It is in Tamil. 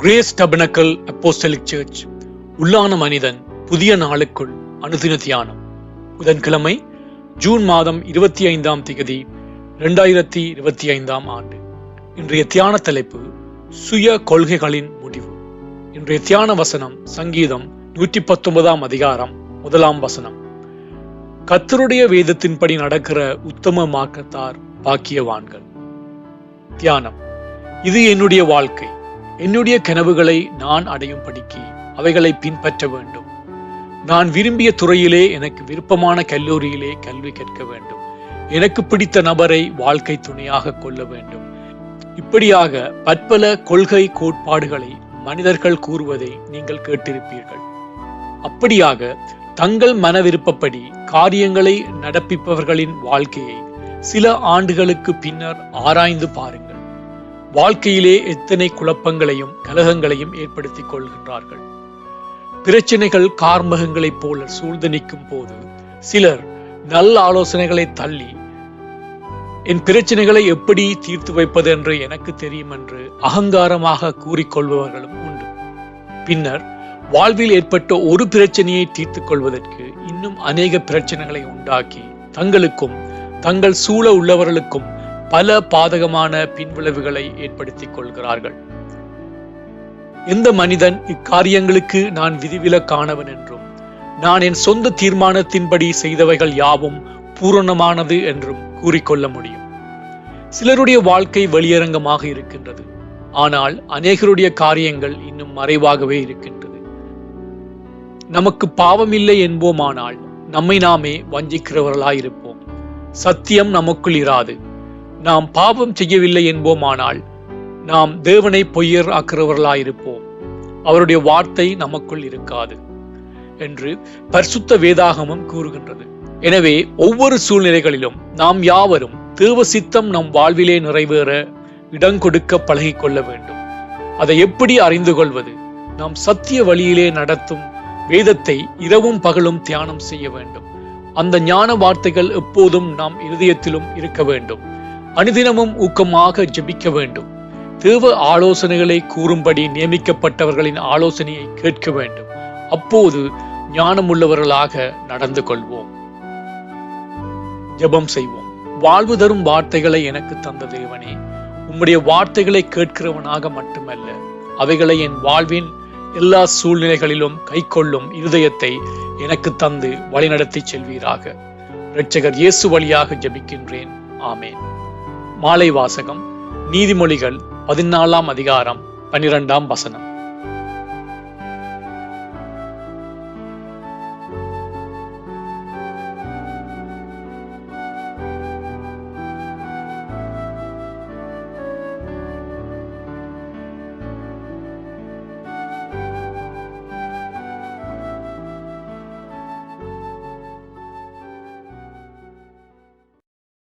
கிரேஸ் டபனக்கல் அப்போஸ்டலிக் சர்ச் உள்ளான மனிதன் புதிய நாளுக்குள் அனுதின தியானம் புதன்கிழமை ஜூன் மாதம் இருபத்தி ஐந்தாம் திகதி இரண்டாயிரத்தி இருபத்தி ஐந்தாம் ஆண்டு. இன்றைய தியான தலைப்பு சுய கொள்கைகளின் முடிவு. இன்றைய தியான வசனம் சங்கீதம் நூற்றி பத்தொன்பதாம் அதிகாரம் முதலாம் வசனம். கத்தருடைய வேதத்தின்படி நடக்கிற உத்தம மாக்கத்தார் பாக்கியவான்கள். தியானம். இது என்னுடைய வாழ்க்கை. என்னுடைய கனவுகளை நான் அடையும் படிக்கு அவைகளை பின்பற்ற வேண்டும். நான் விரும்பிய துறையிலே எனக்கு விருப்பமான கல்லூரியிலே கல்வி கற்க வேண்டும். எனக்கு பிடித்த நபரை வாழ்க்கை துணையாக கொள்ள வேண்டும். இப்படியாக பற்பல கொள்கை கோட்பாடுகளை மனிதர்கள் கூறுவதை நீங்கள் கேட்டிருப்பீர்கள். அப்படியாக தங்கள் மன விருப்பப்படி காரியங்களை நடப்பிப்பவர்களின் வாழ்க்கையை சில ஆண்டுகளுக்கு பின்னர் ஆராய்ந்து பாருங்கள். வாழ்க்கையிலே எத்தனை குழப்பங்களையும் கலகங்களையும் ஏற்படுத்திக் கொள்கின்றார்கள். பிரச்சனைகள் கார்மகங்களைப் போல சூழ்ந்து நிற்கும் போது சிலர் நல்ல ஆலோசனைகளை தள்ளி என் பிரச்சனைகளை எப்படி தீர்த்து வைப்பது என்று எனக்கு தெரியும் என்று அகங்காரமாக கூறிக்கொள்பவர்களும் உண்டு. பின்னர் வாழ்வில் ஏற்பட்ட ஒரு பிரச்சனையை தீர்த்துக் கொள்வதற்கு இன்னும் அநேக பிரச்சனைகளை உண்டாக்கி தங்களுக்கும் தங்கள் சூழ உள்ளவர்களுக்கும் பல பாதகமான பின்விளைவுகளை ஏற்படுத்திக் கொள்கிறார்கள். எந்த மனிதன் இக்காரியங்களுக்கு நான் விதிவிலக்கானவன் என்றும் நான் என் சொந்த தீர்மானத்தின்படி செய்தவைகள் யாவும் பூரணமானது என்றும் கூறிக்கொள்ள முடியும். சிலருடைய வாழ்க்கை வெளியரங்கமாக இருக்கின்றது. ஆனால் அநேகருடைய காரியங்கள் இன்னும் மறைவாகவே இருக்கின்றது. நமக்கு பாவம் இல்லை என்போமானால் நம்மை நாமே வஞ்சிக்கிறவர்களாயிருப்போம். சத்தியம் நமக்குள் இராது. நாம் பாவம் செய்யவில்லை என்போமானால் நாம் தேவனை பொய்யர் ஆக்கிறவர்களாயிருப்போம். அவருடைய வார்த்தை நமக்குள் இருக்காது என்று பரிசுத்த வேதாகமம் கூறுகின்றது. எனவே ஒவ்வொரு சூழ்நிலைகளிலும் நாம் யாவரும் தேவ சித்தம் நம் வாழ்விலே நிறைவேற இடம் கொடுக்க கொள்ள வேண்டும். அதை எப்படி அறிந்து கொள்வது? நாம் சத்திய வழியிலே நடத்தும் வேதத்தை இரவும் பகலும் தியானம் செய்ய வேண்டும். அந்த ஞான வார்த்தைகள் எப்போதும் நாம் இருதயத்திலும் இருக்க வேண்டும். அனுதினமும் ஊக்கமாக ஜெபிக்க வேண்டும். தேவ ஆலோசனைகளை கூறும்படி நியமிக்கப்பட்டவர்களின் ஆலோசனையை கேட்க வேண்டும். அப்போது ஞானமுள்ளவர்களாக நடந்து கொள்வோம். ஜபம் செய்வோம். வாழ்வு தரும் வார்த்தைகளை எனக்கு தந்த தேவனே உம்முடைய வார்த்தைகளை கேட்கிறவனாக மட்டுமல்ல அவைகளை என் வாழ்வின் எல்லா சூழ்நிலைகளிலும் கைக்கொள்ளும் இருதயத்தை எனக்கு தந்து வழிநடத்தி செல்வீராக. இரட்சகர் இயேசு வழியாக ஜெபிக்கின்றேன். ஆமேன். மாலை வாசகம் நீதிமொழிகள் பதினாலாம் அதிகாரம் பனிரெண்டாம் வசனம்.